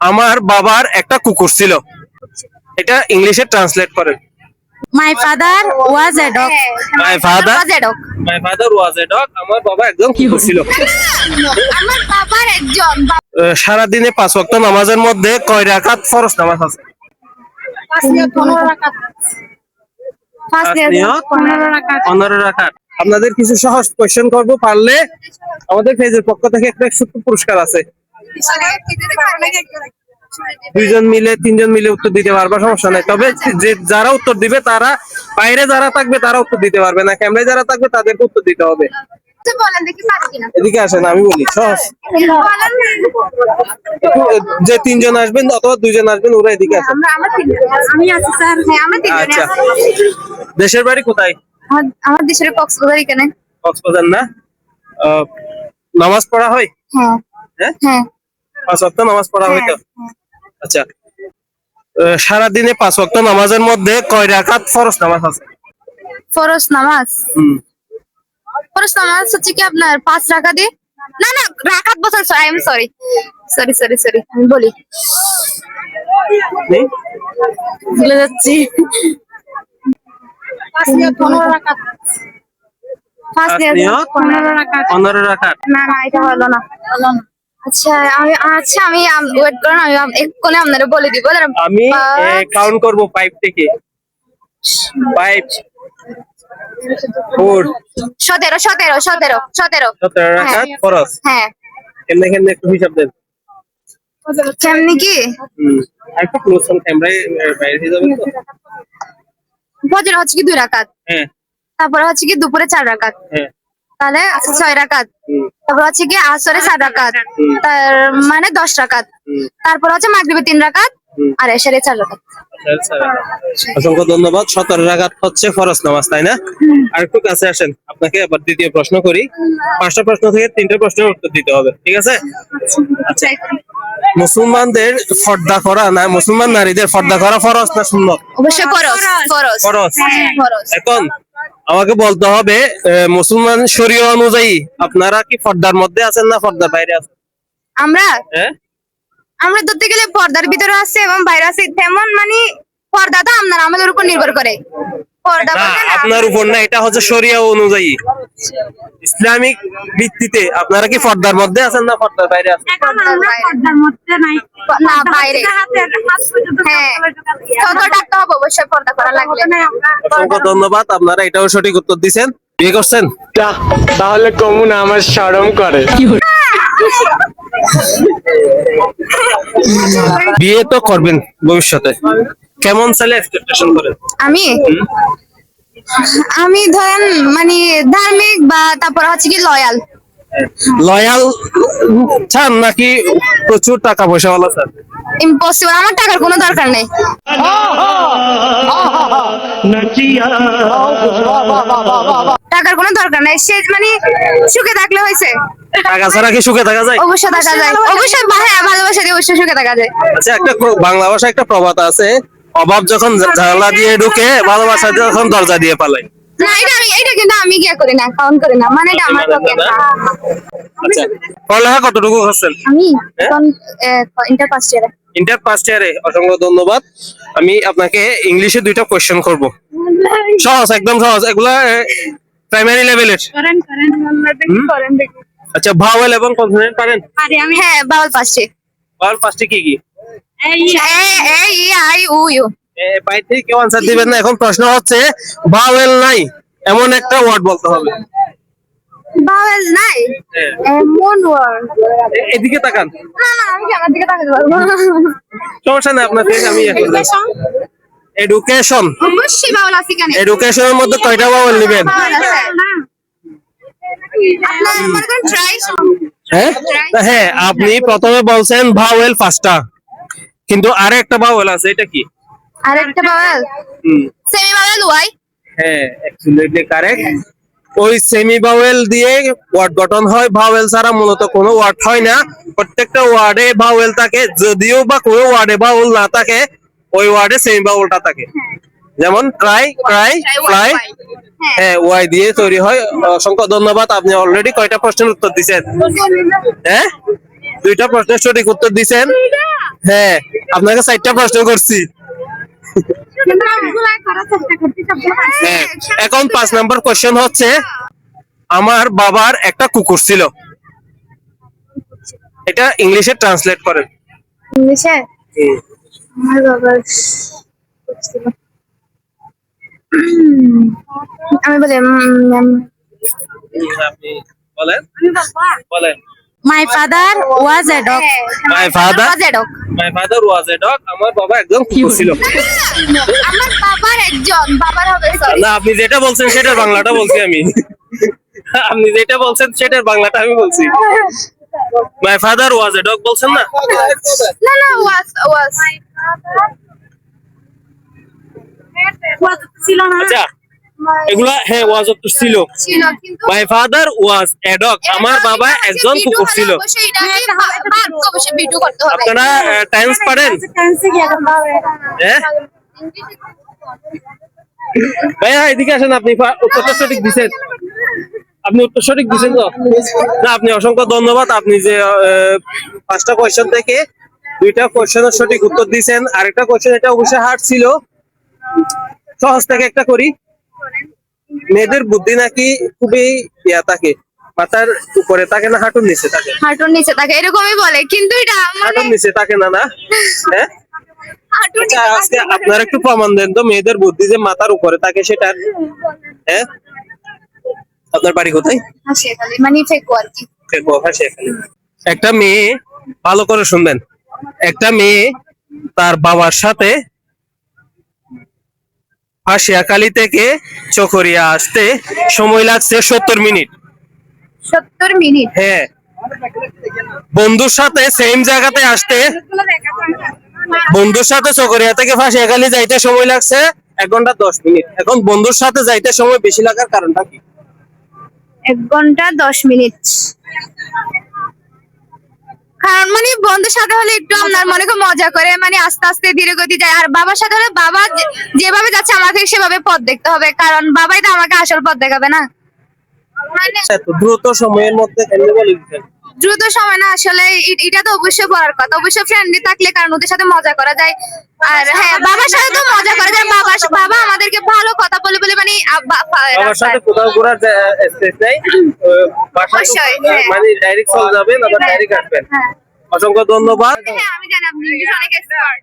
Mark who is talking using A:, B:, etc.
A: আমার বাবার একটা কুকুর ছিল। এটা ইংলিশে ট্রান্সলেট করেন
B: My father was a dog.
A: My father
B: Was a dog.
A: My father was a dog আমার বাবা একজন কুকুর ছিল।
B: আমার বাবার একজন।
A: আহ, সারাদিনে পাঁচ ওয়াক্ত নামাজের মধ্যে কয় রাকাত ফরজ নামাজ আছে?
B: পনেরো রাকাত।
A: আপনাদের কিছু সহজ কোয়েশ্চেন করব পারলে আমাদের পেজের পক্ষ থেকে একটা পুরস্কার আছে। দুইজন মিলে তিনজন মিলে উত্তর দিতে পারবে সমস্যা নাই। তবে যে যারা উত্তর দিবে তারা বাইরে যারা থাকবে তারা উত্তর দিতে পারবে না। ক্যামেরায় যারা থাকবে তাদেরকে উত্তর দিতে হবে। এদিকে আসেন আমি বলি সহজ। যে তিনজন আসবেন অথবা দুইজন আসবেন ওরা এদিকে আসেন। আচ্ছা। দেশের বাড়ি কোথায়?
B: আমার- দেশের কক্সবাজার এখানে
A: কক্সবাজার না নামাজ পড়া হ্যাঁ?
B: হ্যাঁ।
A: হ্যাঁ? পাঁচ ওয়াক্ত নামাজ পড়া হয় তো?
B: হ্যাঁ।
A: আচ্ছা। সারাদিনে পাঁচ ওয়াক্ত নামাজের মধ্যে কয় রাকাত ফরজ নামাজ আছে?
B: ফরজ নামাজ?
A: হুম।
B: ফরজ নামাজ হচ্ছে কি আপনার পাঁচ রাকাত? দিয়ে না না রাকাত I am sorry sorry sorry sorry আমি বলি। ভুলে যাচ্ছি। পনেরো রাকাত। পনেরো রাকাত। না না এটা হলো না। হলো না। আচ্ছা আমি আচ্ছা আমি ওয়েট করুন আমি এক্ষুনি আপনারা বলে দিব।
A: আমি কাউন্ট করব ফাইভ থেকে। ফাইভ ফোর
B: সতেরো সতেরো সতেরো সতেরো।
A: সতেরো রাকাত ফরজ
B: হ্যাঁ।
A: কেমনে কেমনে একটু হিসাব দেন।
B: কেমনি কি?
A: একটু ক্লোজ হন ক্যামেরায় বাইরে দিয়ে যাবেন তো।
B: হচ্ছে কি দুই রাকাত?
A: হ্যাঁ।
B: তারপরে হচ্ছে কি দুপুরে চার রাকাত?
A: হ্যাঁ।
B: আছে ছয় রাকাত। তারপর হচ্ছে কি আসরে চার রাকাত। তার মানে দশ রাকাত। তারপর হচ্ছে মাগরিবে তিন রাকাত আর এসারে চার রাকাত।
A: আচ্ছা, অসংখ্য ধন্যবাদ। সতেরো রাগাত হচ্ছে ফরজ নামাজ তাই না? আর একটু কাছে আসেন। আপনাকে আবার দ্বিতীয় প্রশ্ন করি। পাঁচটা প্রশ্ন থেকে তিনটে প্রশ্নের উত্তর দিতে হবে ঠিক আছে? আচ্ছা। মুসলমানদের ফর্দা করা না মুসলমান নারীদের ফর্দা করা ফরজ না সুন্নত?
B: অবশ্যই ফরজ। ফরজ।
A: ফরজ।
B: হ্যাঁ, ফরজ
A: এখন আমাকে বলতে হবে মুসলমান শরীয় অনুযায়ী আপনারা কি পর্দার মধ্যে আছেন না পর্দার বাইরে আছেন?
B: আমরা? আমরা ধরতে গেলে পর্দার ভিতরে আছে এবং বাইরে আছে। তেমন মানে পর্দাটা আপনারা আমাদের উপর নির্ভর করে।
A: আপনার উপর না এটা হচ্ছে শরিয়া অনুযায়ী। ইসলামিক ভিত্তিতে আপনারা কি ফর্দার মধ্যে আছেন না ফর্দার বাইরে আছেন?
B: পর্দার বাইরে। না বাইরে। ছোট ডাক্তার হবে অবশ্যই পর্দা করা লাগবে।
A: অসংখ্য ধন্যবাদ আপনারা এটাও সঠিক উত্তর দিছেন। বিয়ে করছেন?
C: তাহলে কমুন আমার শরম করে।
A: বিয়ে তো করবেন ভবিষ্যতে। কেমন ছেলে এক্সপেকটেশন করেন
B: আমি? আমি ধরেন মানে ধার্মিক বা তারপর হচ্ছে কি লয়াল
A: লয়াল চান নাকি প্রচুর টাকা পয়সা वाला চান?
B: ইম্পসিবল আমার টাকার কোনো দরকার নেই। টাকার কোনো দরকার নেই। সে মানে সুখে থাকলে হয়েছে।
A: টাকা ছাড়া কি সুখে থাকা যায়?
B: অবশ্যই থাকা যায়। অবশ্যই বা- হ্যাঁ ভালোবাসা দিয়ে অবশ্যই সুখে থাকা যায়।
A: আচ্ছা একটা বাংলা ভাষায় একটা প্রবাদ আছে অভাব যখন জানলা দিয়ে ঢুকে ভালোবাসা যখন দরজা দিয়ে পালায়।
B: না এটা আমি এটা কিন্তু আমি গিয়ে করি না কাউন্ট করি না। মানে এটা আমার পক্ষে
A: আচ্ছা। পড়ালেখা কতটুকু করছেন?
B: আমি
A: হ্যাঁ?
B: ইন্টার ফার্স্ট ইয়ারে
A: ইন্টার ফার্স্ট ইয়ারে অসংখ্য ধন্যবাদ। আমি আপনাকে ইংলিশে দুইটা কোয়েশ্চেন করব। সহজ একদম সহজ। এগুলা প্রাইমারি লেভেলের? আচ্ছা ভাওয়েল এবং কনসোনেন্ট পারেন?
B: হ্যাঁ পাঁচটি
A: ভাওয়েল পাঁচটি কি কি? বাইরে থেকে কেউ আনসার দিবেন না এখন প্রশ্ন হচ্ছে ভাওয়েল নাই এমন একটা ওয়ার্ড বলতে হবে।
B: নাই
A: হ্যাঁ।
B: এমন ওয়ার্ড
A: এদিকে তাকান।
B: না না আমি আমার দিকে তাকাতে পারব?
A: সমস্যা নেই আপনার থেকে আমি এডুকেশন
B: অবশ্যই বাউল আছে কেন
A: এডুকেশনের মধ্যে কয়টা নেবেন? হ্যাঁ? হ্যাঁ আপনি প্রথমে বলছেন ভাওয়েল পাঁচটা কিন্তু আরে একটা ভাওয়েল আছে এটা কি?
B: আরেকটা বাউল?
A: হুম।
B: Semi vowel Y?
A: হ্যাঁ অ্যাকচুয়ালি কারেক্ট ওই সেমি ভাওয়েল দিয়ে ওয়ার্ড গঠন হয় ভাওয়েল ছাড়া মূলত কোনো ওয়ার্ড হয় না। প্রত্যেকটা ওয়ার্ডে ভাওয়েল থাকে যদিও বা কোনো ওয়ার্ডে ভাওয়েল না থাকে ওই ওয়ার্ডে সেমি ভাওয়েলটা থাকে। যেমন ট্রাই ক্রাই ফ্লাই হ্যাঁ ওয়াই দিয়ে তৈরি হয়। অসংখ্য ধন্যবাদ আপনি অলরেডি কয়টা প্রশ্নের উত্তর দিচ্ছেন হ্যাঁ? দুইটা প্রশ্নের সঠিক উত্তর দিছেন? হ্যাঁ। আপনাকে চারটা প্রশ্ন করছি। হ্যাঁ এখন পাঁচ নম্বর কোশ্চেন হচ্ছে আমার বাবার একটা কুকুর ছিল। এটা ইংলিশে ট্রান্সলেট করেন।
B: ইংলিশে? আমার বাবার আমি বলি
A: আপনি বলেন। বলেন।
B: My father was a dog.
A: My father?
B: was a dog.
A: My father was a dog আমার বাবা একদম কুকুর ছিল
B: আমার বাবার একজন বাবার হবে.
A: না আপনি যেটা বলছেন সেটার বাংলাটা বলছি আমি আপনি যেটা বলছেন সেটার বাংলাটা আমি বলছি মাই ফাদার ওয়াজ এ ডগ বলছেন না
B: না না was was ছিল না
A: আচ্ছা এগুলা হ্যাঁ ওয়াজ ছিল।
B: ছিল
A: মাই ফাদার ওয়াজ এ ডগ আমার বাবা একজন কুকুর ছিল।
B: হবে।
A: আপনারা টাইমস পারেন? হ্যাঁ ভাইয়া এদিকে আসেন আপনি। উত্তরটা সঠিক দিছেন। আপনি উত্তর সঠিক দিছেন তো? না আপনি অসংখ্য ধন্যবাদ। আপনি যে আহ, পাঁচটা কোয়েশ্চেন থেকে দুইটা কোয়েশ্চেনের সঠিক উত্তর দিছেন। আরেকটা কোয়েশ্চেন এটা অবশ্যই হার্ড ছিল। সহজ থেকে একটা করি। মেয়েদের বুদ্ধি নাকি খুবই ইয়া থাকে মাথার উপরে থাকে না হাঁটুর নিচে থাকে?
B: হাঁটুর নিচে থাকে এরকমই বলে কিন্তু এটা মানে
A: হাঁটুর নিচে থাকে না না? হ্যাঁ? আচ্ছা আজকে আপনার একটু প্রমাণ দেন তো মেয়েদের বুদ্ধি যে মাথার উপরে থাকে সেটা হ্যাঁ? আপনার বাড়ি কোথায়?
B: মানে
A: দেখব হাসি এখানে। একটা মেয়ে ভালো করে শুনবেন একটা মেয়ে তার বাবার সাথে হাসিয়াখালী থেকে চকরিয়া আসতে সময় লাগছে সত্তর মিনিট।
B: সত্তর মিনিট?
A: হ্যাঁ। বন্ধুর সাথে সেম জায়গাতে আসতে। বন্ধুর সাথে চকরিয়া থেকে ফাঁসিয়াখালী যাইতে সময় লাগছে এক ঘণ্টা দশ মিনিট। এখন বন্ধুর সাথে যাইতে সময় বেশি লাগার কারণটা কি?
B: এক ঘণ্টা দশ মিনিট। কারণ মানে বন্ধুর সাথে হলে একটু আপনার মনে মজা করে মানে আস্তে আস্তে ধীরে গতি যায়। আর বাবার সাথে হলে বাবা যেভাবে যাচ্ছে আমাকে সেভাবে পথ দেখতে হবে কারণ বাবাই তো আমাকে আসল পথ দেখাবে না। মানে
A: দ্রুত সময়ের মধ্যে
B: দ্রুত সময় না আসলে এটা তো অবশ্যই বলার কথা। অবশ্যই ফ্রেন্ডলি থাকলে কারণ ওদের সাথে মজা করা যায়। আর হ্যাঁ বাবার সাথে তো মজা করা যায় বাবা বাবা আমাদেরকে
A: বাবার সাথে কোথাও ঘোরার স্পেস নাই। বাসায়
B: হ্যাঁ।
A: মানে ডাইরেক্ট চলে যাবেন আবার ডাইরেক্ট আসবেন।
B: হ্যাঁ।
A: অসংখ্য ধন্যবাদ।
B: হ্যাঁ আমি জানি আপনি অনেক এক্সপার্ট